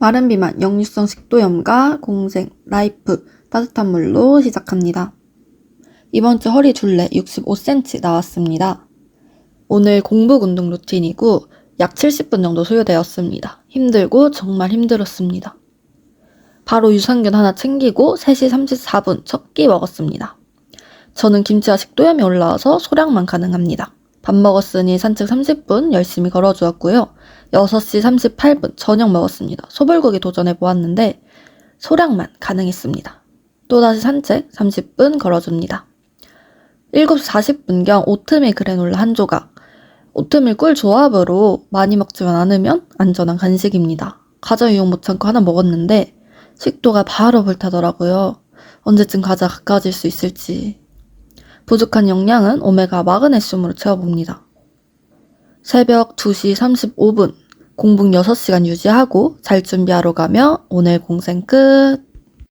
마른 비만, 역류성 식도염과 공생, 라이프, 따뜻한 물로 시작합니다. 이번 주 허리 둘레 65cm 나왔습니다. 오늘 공복 운동 루틴이고 약 70분 정도 소요되었습니다. 힘들고 정말 힘들었습니다. 바로 유산균 하나 챙기고 3시 34분 첫 끼 먹었습니다. 저는 김치와 식도염이 올라와서 소량만 가능합니다. 밥 먹었으니 산책 30분 열심히 걸어주었고요. 6시 38분 저녁 먹었습니다. 소불고기 도전해 보았는데 소량만 가능했습니다. 또다시 산책 30분 걸어줍니다. 7시 40분경 오트밀 그래놀라 한 조각. 오트밀 꿀 조합으로 많이 먹지만 않으면 안전한 간식입니다. 과자 유혹 못 참고 하나 먹었는데 식도가 바로 불타더라고요. 언제쯤 과자 가까워질 수 있을지. 부족한 영양은 오메가 마그네슘으로 채워봅니다. 새벽 2시 35분 공복 6시간 유지하고 잘 준비하러 가며 오늘 공생 끝.